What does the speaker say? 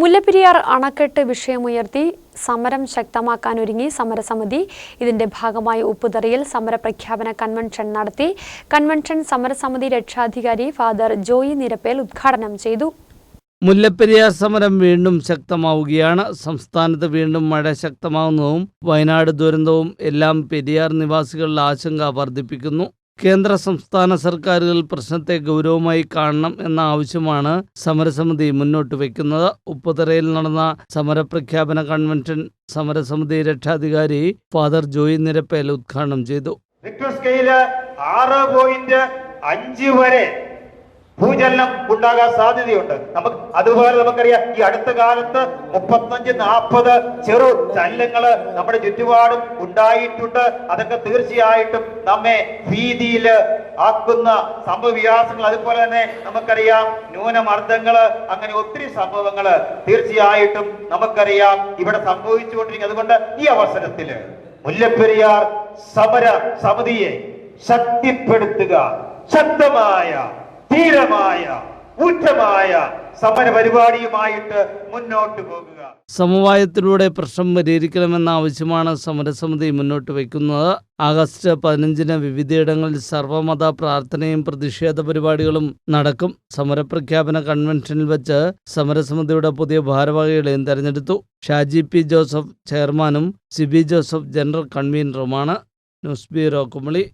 മുല്ലപ്പെരിയാർ അണക്കെട്ട് വിഷയമുയർത്തി സമരം ശക്തമാക്കാനൊരുങ്ങി സമരസമിതി. ഇതിന്റെ ഭാഗമായി ഉപ്പുതറയിൽ സമരപ്രഖ്യാപന കൺവെൻഷൻ നടത്തി. കൺവെൻഷൻ സമരസമിതി രക്ഷാധികാരി ഫാദർ ജോയി നിരപ്പേൽ ഉദ്ഘാടനം ചെയ്തു. മുല്ലപ്പെരിയാർ സമരം വീണ്ടും ശക്തമാവുകയാണ്. സംസ്ഥാനത്ത് വീണ്ടും മഴ ശക്തമാവുന്നതും വയനാട് ദുരന്തവും എല്ലാം പെരിയാർ നിവാസികളുടെ ആശങ്ക വർദ്ധിപ്പിക്കുന്നു. കേന്ദ്ര സംസ്ഥാന സർക്കാരുകൾ പ്രശ്നത്തെ ഗൗരവമായി കാണണം എന്ന ആവശ്യമാണ് സമരസമിതി മുന്നോട്ട് വയ്ക്കുന്നത് ഉപ്പുതറയിൽ നടന്ന സമരപ്രഖ്യാപന കൺവെൻഷൻ സമരസമിതി രക്ഷാധികാരി ഫാദർ ജോയി നിരപ്പേൽ ഉദ്ഘാടനം ചെയ്തു. റിക്ടർ സ്കെയിൽ ആറ് പോയിന്റ് അഞ്ച് വരെ ഭൂചലനം ഉണ്ടാകാൻ സാധ്യതയുണ്ട്. നമുക്ക് അതുപോലെ നമുക്കറിയാം ഈ അടുത്ത കാലത്ത് മുപ്പത്തഞ്ച് നാൽപ്പത് ചെറു ചലനങ്ങൾ നമ്മുടെ ചുറ്റുപാടും ഉണ്ടായിട്ടുണ്ട്. അതൊക്കെ തീർച്ചയായിട്ടും നമ്മെ ഭീതിയിൽ ആക്കുന്ന സംഭവവികാസങ്ങൾ അതുപോലെ തന്നെ നമുക്കറിയാം ന്യൂനമർദ്ദങ്ങൾ അങ്ങനെ ഒത്തിരി സംഭവങ്ങൾ തീർച്ചയായിട്ടും നമുക്കറിയാം ഇവിടെ സംഭവിച്ചുകൊണ്ടിരിക്കും അതുകൊണ്ട് ഈ അവസരത്തിൽ മുല്ലപ്പെരിയാർ സമര സമിതിയെ ശക്തിപ്പെടുത്തുക. ശക്തമായ ധീരമായ ഊറ്റമായ സമര പരിപാടിയുമായിട്ട് മുന്നോട്ട് പോകുക. സമവായത്തിലൂടെ പ്രശ്നം പരിഹരിക്കണമെന്ന ആവശ്യമാണ് സമരസമിതി മുന്നോട്ട് വയ്ക്കുന്നത്. ആഗസ്റ്റ് പതിനഞ്ചിന് വിവിധയിടങ്ങളിൽ സർവമത പ്രാർത്ഥനയും പ്രതിഷേധ പരിപാടികളും നടക്കും. സമരപ്രഖ്യാപന കൺവെൻഷനിൽ വെച്ച് സമരസമിതിയുടെ പുതിയ ഭാരവാഹികളെയും തെരഞ്ഞെടുത്തു. ഷാജി പി ജോസഫ് ചെയർമാനും Sibi Joseph general കൺവീനറുമാണ്. News bureau Kumily.